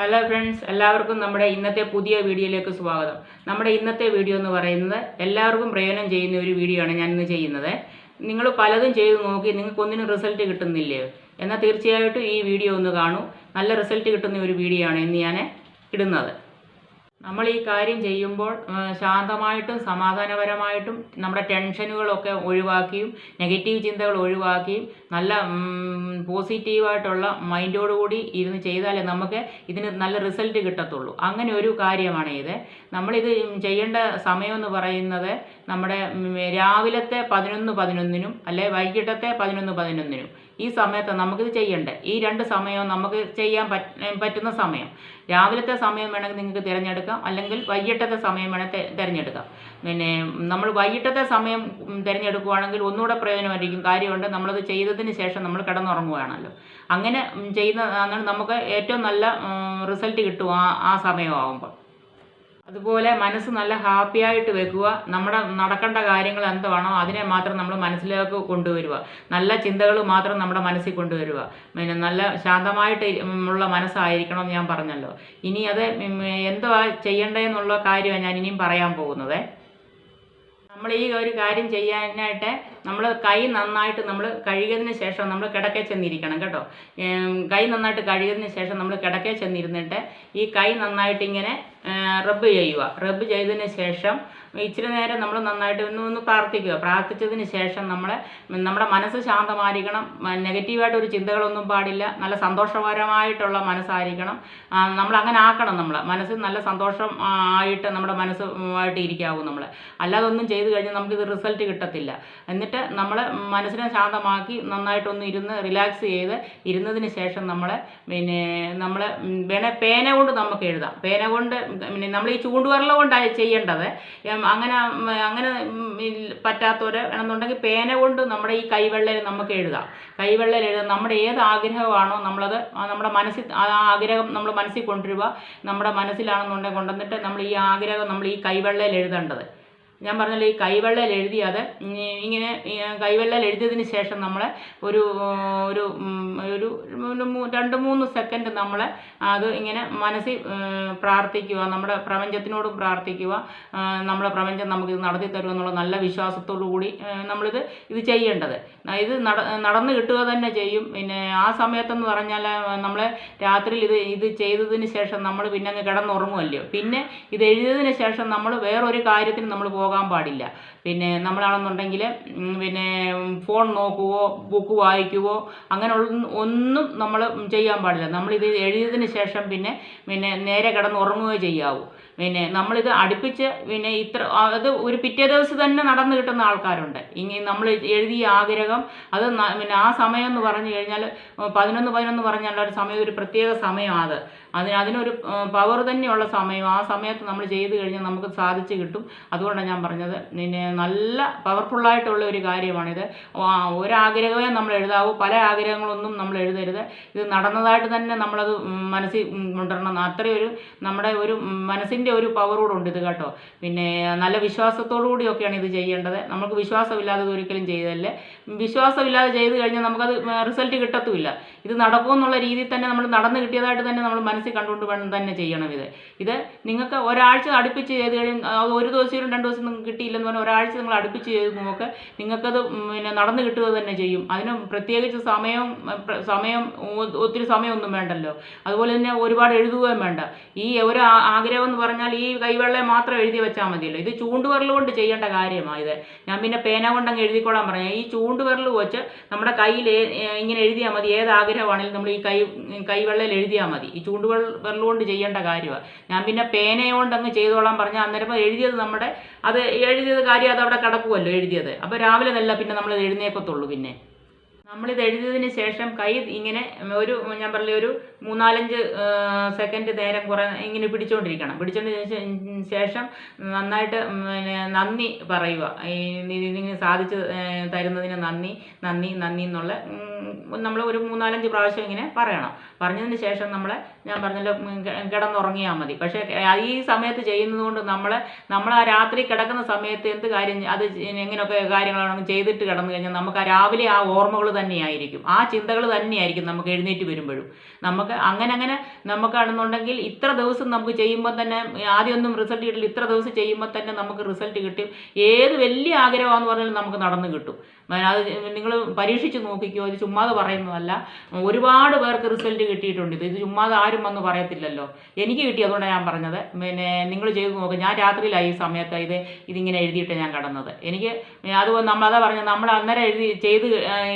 Hello friends എല്ലാവർക്കും നമ്മുടെ ഇന്നത്തെ പുതിയ വീഡിയോയിലേക്ക് സ്വാഗതം. നമ്മുടെ ഇന്നത്തെ വീഡിയോ എന്ന് പറയുന്നത് എല്ലാവർക്കും പ്രയോജനം ചെയ്യുന്ന ഒരു വീഡിയോ ആണ് ഞാൻ ഇന്ന് ചെയ്യുന്നത്. നിങ്ങൾ പലതും ചെയ്ത് നോക്കി നിങ്ങൾക്ക് ഒന്നിനും റിസൾട്ട് കിട്ടുന്നില്ലേ? എന്നാൽ തീർച്ചയായിട്ടും ഈ വീഡിയോ ഒന്ന് കാണൂ. നല്ല റിസൾട്ട് കിട്ടുന്ന ഒരു വീഡിയോ ആണ് ഇന്ന് ഞാൻ ഇടുന്നത്. നമ്മൾ ഈ കാര്യം ചെയ്യുമ്പോൾ ശാന്തമായിട്ടും സമാധാനപരമായിട്ടും നമ്മുടെ ടെൻഷനുകളൊക്കെ ഒഴിവാക്കിയും നെഗറ്റീവ് ചിന്തകൾ ഒഴിവാക്കിയും നല്ല പോസിറ്റീവായിട്ടുള്ള മൈൻഡോടുകൂടി ഇരുന്ന് ചെയ്താലേ നമുക്ക് ഇതിന് നല്ല റിസൾട്ട് കിട്ടത്തുള്ളൂ. അങ്ങനെ ഒരു കാര്യമാണ് ഇത്. നമ്മളിത് ചെയ്യേണ്ട സമയമെന്ന് പറയുന്നത് നമ്മുടെ രാവിലത്തെ പതിനൊന്ന് പതിനൊന്നിനും അല്ലെ വൈകിട്ടത്തെ പതിനൊന്ന് പതിനൊന്നിനും. ഈ സമയത്ത് നമുക്കിത് ചെയ്യണ്ടേ? ഈ രണ്ട് സമയവും നമുക്ക് ചെയ്യാൻ പറ്റുന്ന സമയം. രാവിലത്തെ സമയം വേണമെങ്കിൽ നിങ്ങൾക്ക് തിരഞ്ഞെടുക്കാം. അല്ലെങ്കിൽ വൈകിട്ടത്തെ സമയം വേണമെങ്കിൽ തിരഞ്ഞെടുക്കാം. പിന്നെ നമ്മൾ വൈകിട്ടത്തെ സമയം തിരഞ്ഞെടുക്കുകയാണെങ്കിൽ ഒന്നുകൂടെ പ്രയോജനമായിരിക്കും. കാര്യമുണ്ട് നമ്മളത് ചെയ്തതിന് ശേഷം നമ്മൾ കിടന്നുറങ്ങുകയാണല്ലോ. അങ്ങനെ ചെയ്യുന്ന നമുക്ക് ഏറ്റവും നല്ല റിസൾട്ട് കിട്ടും ആ ആ സമയമാകുമ്പോൾ അതുപോലെ മനസ്സ് നല്ല ഹാപ്പി ആയിട്ട് വെക്കുക. നമ്മുടെ നടക്കേണ്ട കാര്യങ്ങൾ എന്താണോ അതിനെ മാത്രം നമ്മൾ മനസ്സിലേക്ക് കൊണ്ടുവരിക. നല്ല ചിന്തകൾ മാത്രം നമ്മുടെ മനസ്സിൽ കൊണ്ടുവരിക. പിന്നെ നല്ല ശാന്തമായിട്ട് ഉള്ള മനസ്സായിരിക്കണം എന്ന് ഞാൻ പറഞ്ഞല്ലോ. ഇനി അത് എന്തുവാ ചെയ്യേണ്ടതെന്നുള്ള കാര്യമാണ് ഞാൻ ഇനിയും പറയാൻ പോകുന്നത്. നമ്മൾ ഈ ഒരു കാര്യം ചെയ്യാനായിട്ട് നമ്മൾ കൈ നന്നായിട്ട് നമ്മൾ കഴുകിയതിന് ശേഷം നമ്മൾ കിടക്കേ ചെന്നിരിക്കണം കേട്ടോ. കൈ നന്നായിട്ട് കഴുകിയതിന് ശേഷം നമ്മൾ കിടക്കേ ചെന്നിരുന്നിട്ട് ഈ കൈ നന്നായിട്ട് ഇങ്ങനെ റബ്ബ് ചെയ്യുക. റബ്ബ് ചെയ്തതിന് ശേഷം ഇച്ചിരി നേരം നമ്മൾ നന്നായിട്ട് ഒന്ന് ഒന്ന് പ്രാർത്ഥിക്കുക. പ്രാർത്ഥിച്ചതിന് ശേഷം നമ്മളെ നമ്മുടെ മനസ്സ് ശാന്തമായിരിക്കണം. നെഗറ്റീവായിട്ട് ഒരു ചിന്തകളൊന്നും പാടില്ല. നല്ല സന്തോഷപരമായിട്ടുള്ള മനസ്സായിരിക്കണം. നമ്മൾ അങ്ങനെ ആക്കണം നമ്മൾ മനസ്സ് നല്ല സന്തോഷം ആയിട്ട് നമ്മുടെ മനസ്സുമായിട്ട് ആയിട്ട് ഇരിക്കാവൂ നമ്മൾ അല്ലാതെ ഒന്നും ചെയ്ത് കഴിഞ്ഞാൽ നമുക്കിത് റിസൾട്ട് കിട്ടത്തില്ല. എന്നിട്ട് നമ്മൾ മനസ്സിനെ ശാന്തമാക്കി നന്നായിട്ടൊന്ന് ഇരുന്ന് റിലാക്സ് ചെയ്ത് ഇരുന്നതിന് ശേഷം നമ്മളെ പിന്നെ നമ്മൾ വേണേൽ പേന കൊണ്ട് നമുക്ക് എഴുതാം. പേന കൊണ്ട് പിന്നെ നമ്മൾ ഈ ചൂണ്ടുവരല കൊണ്ടാണ് ചെയ്യേണ്ടത് അങ്ങനെ അങ്ങനെ പറ്റാത്തവർ വേണമെന്നുണ്ടെങ്കിൽ പേന കൊണ്ട് നമ്മുടെ ഈ കൈവെള്ളയിൽ നമുക്ക് എഴുതാം. കൈവെള്ളയിൽ എഴുതാം. നമ്മുടെ ഏത് ആഗ്രഹമാണോ നമ്മളത് നമ്മുടെ മനസ്സിൽ ആ ആഗ്രഹം നമ്മൾ മനസ്സിൽ കൊണ്ടുവരിക. നമ്മുടെ മനസ്സിലാണെന്നുണ്ടെങ്കിൽ കൊണ്ടുവന്നിട്ട് നമ്മൾ ഈ ആഗ്രഹം നമ്മൾ ഈ കൈവെള്ളയിൽ എഴുതേണ്ടത്. ഞാൻ പറഞ്ഞല്ലോ ഈ കൈവെള്ളയിൽ എഴുതിയത് ഇങ്ങനെ കൈവെള്ളൽ എഴുതിയതിന് ശേഷം നമ്മൾ ഒരു ഒരു ഒരു രണ്ട് മൂന്ന് സെക്കൻഡ് നമ്മൾ അത് ഇങ്ങനെ മനസ്സിൽ പ്രാർത്ഥിക്കുക നമ്മുടെ പ്രപഞ്ചത്തിനോടും പ്രാർത്ഥിക്കുക നമ്മുടെ പ്രപഞ്ചം നമുക്ക് ഇത് നടത്തി തരും എന്നുള്ള നല്ല വിശ്വാസത്തോടു കൂടി നമ്മളിത് ഇത് ചെയ്യേണ്ടത്. ഇത് നടന്നു കിട്ടുക തന്നെ ചെയ്യും. പിന്നെ ആ സമയത്തെന്ന് പറഞ്ഞാൽ നമ്മൾ രാത്രിയിൽ ഇത് ഇത് ചെയ്തതിന് ശേഷം നമ്മൾ പിന്നെ അങ്ങ് കിടന്നുറങ്ങുമല്ലോ പിന്നെ ഇത് എഴുതിയതിന് ശേഷം നമ്മൾ വേറൊരു കാര്യത്തിന് നമ്മൾ പോകാൻ പാടില്ല. പിന്നെ നമ്മളാണെന്നുണ്ടെങ്കിൽ പിന്നെ ഫോൺ നോക്കുവോ ബുക്ക് വായിക്കുവോ അങ്ങനെ ഒന്നും നമ്മൾ ചെയ്യാൻ പാടില്ല. നമ്മളിത് എഴുതിയതിന് ശേഷം പിന്നെ പിന്നെ നേരെ കിടന്ന് ഉറങ്ങുകയോ ചെയ്യാവൂ. പിന്നെ നമ്മളിത് അടുപ്പിച്ച് പിന്നെ ഇത്ര അത് ഒരു പിറ്റേ ദിവസം തന്നെ നടന്നു കിട്ടുന്ന ആൾക്കാരുണ്ട്. ഇങ്ങനെ നമ്മൾ എഴുതിയ ആഗ്രഹം അത് പിന്നെ ആ സമയം എന്ന് പറഞ്ഞു കഴിഞ്ഞാൽ പതിനൊന്ന് പതിനൊന്ന് പറഞ്ഞാൽ ഒരു സമയം ഒരു പ്രത്യേക സമയമാണ് അത്. അതിന് അതിനൊരു പവർ തന്നെയുള്ള സമയം. ആ സമയത്ത് നമ്മൾ ചെയ്തു കഴിഞ്ഞാൽ നമുക്ക് സാധിച്ചു കിട്ടും. അതുകൊണ്ടാണ് ഞാൻ പറഞ്ഞത്. പിന്നെ നല്ല പവർഫുള്ളായിട്ടുള്ള ഒരു കാര്യമാണിത്. ഒരാഗ്രഹമേ നമ്മൾ എഴുതാവൂ. പല ആഗ്രഹങ്ങളൊന്നും നമ്മൾ എഴുതരുത്. ഇത് നടന്നതായിട്ട് തന്നെ നമ്മളത് മനസ്സിൽ കൊണ്ടുവരണം. അത്രയും ഒരു നമ്മുടെ ഒരു മനസ്സിന്റെ ഒരു ഉണ്ട് ഇത് കേട്ടോ. പിന്നെ നല്ല വിശ്വാസത്തോടു കൂടിയൊക്കെയാണ് ഇത് ചെയ്യേണ്ടത്. നമുക്ക് വിശ്വാസമില്ലാതെ ഒരിക്കലും ചെയ്തല്ലേ വിശ്വാസമില്ലാതെ ചെയ്ത് കഴിഞ്ഞാൽ നമുക്കത് റിസൾട്ട് കിട്ടത്തുമില്ല. ഇത് നടക്കുമെന്നുള്ള രീതിയിൽ തന്നെ നമ്മൾ നടന്നു കിട്ടിയതായിട്ട് തന്നെ നമ്മൾ മനസ്സിൽ കണ്ടുകൊണ്ട് വേണം തന്നെ ചെയ്യണം ഇത്. ഇത് നിങ്ങൾക്ക് ഒരാഴ്ച അടുപ്പിച്ച് ചെയ്ത് കഴിഞ്ഞാൽ ഒരു ദിവസം രണ്ട് ദിവസം നിങ്ങൾക്ക് കിട്ടിയില്ലെന്ന് പറഞ്ഞാൽ ഒരാഴ്ച നിങ്ങൾ അടുപ്പിച്ച് ചെയ്ത് നോക്ക് നിങ്ങൾക്കത് പിന്നെ നടന്നു കിട്ടുക തന്നെ ചെയ്യും. അതിന് പ്രത്യേകിച്ച് സമയം സമയം ഒത്തിരി സമയമൊന്നും വേണ്ടല്ലോ. അതുപോലെ തന്നെ ഒരുപാട് എഴുതുകയും വേണ്ട. ഈ ഒരു ആഗ്രഹം എന്ന് പറഞ്ഞാൽ ഈ കൈവെള്ളം മാത്രം എഴുതി വെച്ചാൽ മതിയല്ലോ. ഇത് ചൂണ്ടുവിരൽ കൊണ്ട് ചെയ്യേണ്ട കാര്യമാണ് ഇത്. ഞാൻ പിന്നെ പേന കൊണ്ടങ്ങ് എഴുതിക്കോളാൻ പറഞ്ഞു ഈ ചൂണ്ടുവിരൽ വെച്ച് നമ്മുടെ കയ്യിൽ ഇങ്ങനെ എഴുതിയാൽ മതി. ഏത് ആഗ്രഹമാണെങ്കിലും നമ്മൾ ഈ കൈ കൈവെള്ളയിൽ എഴുതിയാൽ മതി. ഈ ചൂണ്ടുവിരൽ വിരൽ വെള്ളുകൊണ്ട് ചെയ്യേണ്ട കാര്യമാണ് ഞാൻ പിന്നെ പേനയോണ്ട് അങ്ങ് ചെയ്തോളാൻ പറഞ്ഞാൽ അന്നേരം എഴുതിയത് നമ്മുടെ അത് എഴുതിയത് കാര്യം അത് അവിടെ കിടക്കുമല്ലോ എഴുതിയത്. അപ്പോൾ രാവിലെ നല്ല പിന്നെ നമ്മൾ എഴുന്നേക്കത്തുള്ളൂ പിന്നെ. നമ്മളിത് എഴുതിയതിന് ശേഷം കൈ ഇങ്ങനെ ഒരു ഞാൻ പറഞ്ഞ ഒരു മൂന്നാലഞ്ച് സെക്കൻഡ് നേരം കുറേ ഇങ്ങനെ പിടിച്ചുകൊണ്ടിരിക്കണം പിടിച്ചുകൊണ്ടിരിക്കുന്ന ശേഷം നന്നായിട്ട് പിന്നെ നന്ദി പറയുക. ഈ ഇതിന് സാധിച്ച് തരുന്നതിന് നന്ദി നന്ദി നന്ദി എന്നുള്ള നമ്മൾ ഒരു മൂന്നാലഞ്ച് പ്രാവശ്യം ഇങ്ങനെ പറയണം. പറഞ്ഞതിന് ശേഷം നമ്മളെ ഞാൻ പറഞ്ഞല്ലോ കിടന്നുറങ്ങിയാൽ മതി. പക്ഷേ ഈ സമയത്ത് ചെയ്യുന്നത് കൊണ്ട് നമ്മൾ നമ്മൾ ആ രാത്രി കിടക്കുന്ന സമയത്ത് എന്ത് കാര്യം അത് എങ്ങനെയൊക്കെ കാര്യങ്ങളാണ് ചെയ്തിട്ട് കിടന്നു കഴിഞ്ഞാൽ നമുക്ക് ആ രാവിലെ ആ ഓർമ്മകൾ തന്നെയായിരിക്കും. ആ ചിന്തകൾ തന്നെയായിരിക്കും നമുക്ക് എഴുന്നേറ്റ് വരുമ്പോഴും. നമുക്ക് അങ്ങനെ അങ്ങനെ നമുക്കാണെന്നുണ്ടെങ്കിൽ ഇത്ര ദിവസം നമുക്ക് ചെയ്യുമ്പോൾ തന്നെ ആദ്യമൊന്നും റിസൾട്ട് കിട്ടില്ല ഇത്ര ദിവസം ചെയ്യുമ്പോൾ തന്നെ നമുക്ക് റിസൾട്ട് കിട്ടും. ഏത് വലിയ ആഗ്രഹമാണെന്ന് പറഞ്ഞാലും നമുക്ക് നടന്നു കിട്ടും. അത് നിങ്ങൾ പരീക്ഷിച്ച് നോക്കിക്കോ ഇത് ചുമ്മാതെ പറയുന്നതല്ല. ഒരുപാട് പേർക്ക് റിസൾട്ട് കിട്ടിയിട്ടുണ്ട്. ഇത് ഇത് ചുമ്മാതെ ആരും വന്ന് പറയത്തില്ലല്ലോ. എനിക്ക് കിട്ടി അതുകൊണ്ടാണ് ഞാൻ പറഞ്ഞത്. പിന്നെ നിങ്ങൾ ചെയ്ത് നോക്കുക ഞാൻ രാത്രിയിലായി ഈ സമയത്ത് ഇത് ഇതിങ്ങനെ എഴുതിയിട്ട് ഞാൻ കിടന്നത്. എനിക്ക് അത് നമ്മളതാ പറഞ്ഞത് നമ്മൾ അന്നേരം എഴുതി ചെയ്ത്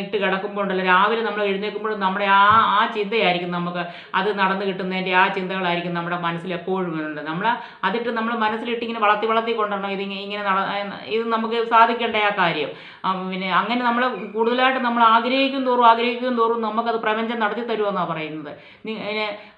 ഇട്ട് കിടക്കുമ്പോൾ രാവിലെ നമ്മൾ എഴുന്നേൽക്കുമ്പോഴും നമ്മുടെ ആ ആ ചിന്തയായിരിക്കും നമുക്ക് അത് നടന്നു കിട്ടുന്നതിന്റെ ആ ചിന്തകളായിരിക്കും നമ്മുടെ മനസ്സിൽ എപ്പോഴും ഉണ്ട് നമ്മൾ അതിട്ട് നമ്മൾ മനസ്സിലിട്ട് ഇങ്ങനെ വളർത്തി വളർത്തി കൊണ്ടുവരണം. ഇത് ഇങ്ങനെ നട ഇത് നമുക്ക് സാധിക്കേണ്ട ആ കാര്യം. പിന്നെ അങ്ങനെ നമ്മൾ കൂടുതലായിട്ട് നമ്മൾ ആഗ്രഹിക്കും തോറും ആഗ്രഹിക്കും തോറും നമുക്കത് പ്രപഞ്ചം നടത്തി തരുമെന്നാണ് പറയുന്നത്.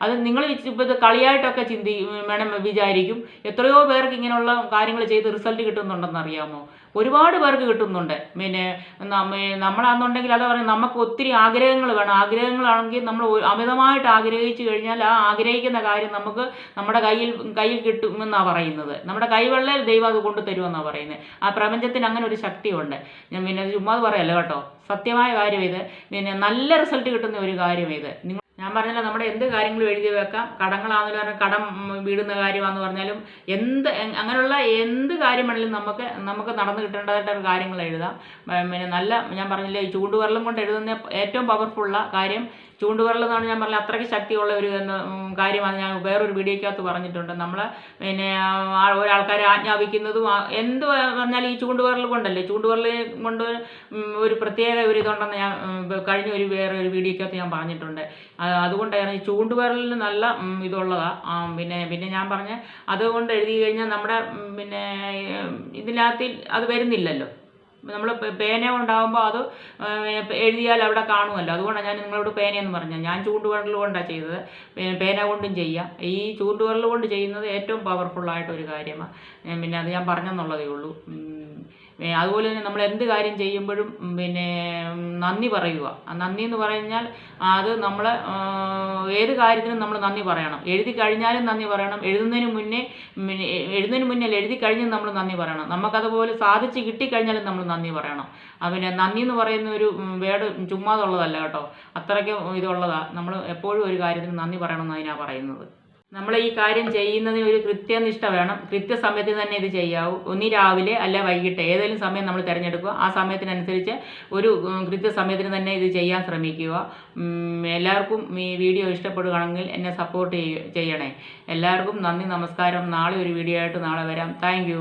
അത് നിങ്ങൾ ഇപ്പോൾ ഇത് കളിയായിട്ടൊക്കെ ചിന്തി വേണം വിചാരിക്കും. എത്രയോ പേർക്ക് ഇങ്ങനെയുള്ള കാര്യങ്ങൾ ചെയ്ത് റിസൾട്ട് കിട്ടുന്നുണ്ടെന്ന് അറിയാമോ ഒരുപാട് പേർക്ക് കിട്ടുന്നുണ്ട്. പിന്നെ നമ്മ- നമ്മളാണെന്നുണ്ടെങ്കിൽ അതാ പറയുന്നത് നമുക്ക് ഒത്തിരി ആഗ്രഹങ്ങൾ വേണം. ആഗ്രഹങ്ങളാണെങ്കിൽ നമ്മൾ അമിതമായിട്ട് ആഗ്രഹിച്ചു കഴിഞ്ഞാൽ ആ ആഗ്രഹിക്കുന്ന കാര്യം നമുക്ക് നമ്മുടെ കയ്യിൽ കയ്യിൽ കിട്ടുമെന്നാണ് പറയുന്നത്. നമ്മുടെ കൈവെള്ളയിൽ ദൈവം അത് കൊണ്ടു തരുമെന്നാണ് പറയുന്നത് ആ പ്രപഞ്ചത്തിന് അങ്ങനെ ഒരു ശക്തിയുണ്ട്. ഞാൻ പിന്നെ ചുമ്മാ പറയല്ലോ കേട്ടോ. സത്യമായ കാര്യം ഇത് പിന്നെ നല്ല റിസൾട്ട് കിട്ടുന്ന ഒരു കാര്യം ഇത് ഞാൻ പറഞ്ഞല്ലോ നമ്മുടെ എന്ത് കാര്യങ്ങളും എഴുതി വെക്കാം. കടങ്ങളാണെന്ന് പറഞ്ഞാൽ കടം വീടുന്ന കാര്യമാണെന്ന് പറഞ്ഞാലും എന്ത് അങ്ങനെയുള്ള എന്ത് കാര്യമാണെങ്കിലും നമുക്ക് നമുക്ക് നടന്നു കിട്ടേണ്ടതായിട്ട് കാര്യങ്ങൾ എഴുതാം. പിന്നെ നല്ല ഞാൻ പറഞ്ഞില്ലേ ചൂടുവെള്ളം കൊണ്ട് എഴുതുന്ന ഏറ്റവും പവർഫുള്ള കാര്യം ചൂണ്ടുവിരൽ എന്നാണ് ഞാൻ പറഞ്ഞത്. അത്രയ്ക്ക് ശക്തിയുള്ള ഒരു കാര്യമാണ് ഞാൻ വേറൊരു വീഡിയോയ്ക്കകത്ത് പറഞ്ഞിട്ടുണ്ട്. നമ്മൾ പിന്നെ ഒരാൾക്കാരെ ആജ്ഞാപിക്കുന്നതും എന്ത് പറഞ്ഞാൽ ഈ ചൂണ്ടുവിരൽ കൊണ്ടല്ലേ? ചൂണ്ടുവിരൽ കൊണ്ട് ഒരു പ്രത്യേക ഒരു ഇതുണ്ടെന്ന് ഞാൻ കഴിഞ്ഞ ഒരു വേറെ ഒരു വീഡിയോയ്ക്കകത്ത് ഞാൻ പറഞ്ഞിട്ടുണ്ട്. അതുകൊണ്ടാണ് ഈ ചൂണ്ടുവിരലിന് നല്ല ഇതുള്ളതാണ് പിന്നെ പിന്നെ ഞാൻ പറഞ്ഞ അതുകൊണ്ട് എഴുതി കഴിഞ്ഞാൽ നമ്മുടെ പിന്നെ ഇതിനകത്ത് അത് വരുന്നില്ലല്ലോ. നമ്മൾ പേന ഉണ്ടാകുമ്പോൾ അത് എഴുതിയാൽ അവിടെ കാണുമല്ലോ. അതുകൊണ്ടാണ് ഞാൻ നിങ്ങളോട് പേനയെന്ന് പറഞ്ഞത്. ഞാൻ ചൂണ്ടുവിരൽ കൊണ്ടാണ് ചെയ്തത്. പേന കൊണ്ടും ചെയ്യാം. ഈ ചൂണ്ടുവിരൽ കൊണ്ട് ചെയ്യുന്നത് ഏറ്റവും പവർഫുള്ളായിട്ടൊരു കാര്യമാണ് പിന്നെ അത് ഞാൻ പറഞ്ഞെന്നുള്ളതേ ഉള്ളൂ. അതുപോലെ തന്നെ നമ്മൾ എന്ത് കാര്യം ചെയ്യുമ്പോഴും പിന്നെ നന്ദി പറയുക. നന്ദി എന്ന് പറഞ്ഞാൽ അത് നമ്മൾ ഏത് കാര്യത്തിനും നമ്മൾ നന്ദി പറയണം. എഴുതി കഴിഞ്ഞാലും നന്ദി പറയണം. എഴുതുന്നതിന് മുന്നേ എഴുതുന്നതിന് മുന്നേ എഴുതി കഴിഞ്ഞ് നമ്മൾ നന്ദി പറയണം. നമുക്കതുപോലെ സാധിച്ച് കിട്ടിക്കഴിഞ്ഞാലും നമ്മൾ നന്ദി പറയണം. പിന്നെ നന്ദി എന്ന് പറയുന്ന ഒരു വേർഡ് ചുമ്മാതുള്ളതല്ല കേട്ടോ. അത്രയ്ക്ക് ഇതുള്ളതാണ് നമ്മൾ എപ്പോഴും ഒരു കാര്യത്തിന് നന്ദി പറയണമെന്ന് അതിനാണ് പറയുന്നത്. നമ്മൾ ഈ കാര്യം ചെയ്യുന്നതിന് ഒരു കൃത്യനിഷ്ഠ വേണം. കൃത്യസമയത്ത് തന്നെ ഇത് ചെയ്യാവൂ. ഒന്നി രാവിലെ അല്ല വൈകിട്ട് ഏതെങ്കിലും സമയം നമ്മൾ തിരഞ്ഞെടുക്കുക. ആ സമയത്തിനനുസരിച്ച് ഒരു കൃത്യസമയത്തിന് തന്നെ ഇത് ചെയ്യാൻ ശ്രമിക്കുക. എല്ലാവർക്കും ഈ വീഡിയോ ഇഷ്ടപ്പെടുകയാണെങ്കിൽ എന്നെ സപ്പോർട്ട് ചെയ്യണേ. എല്ലാവർക്കും നന്ദി നമസ്കാരം. നാളെ ഒരു വീഡിയോ ആയിട്ട് നാളെ വരാം. താങ്ക്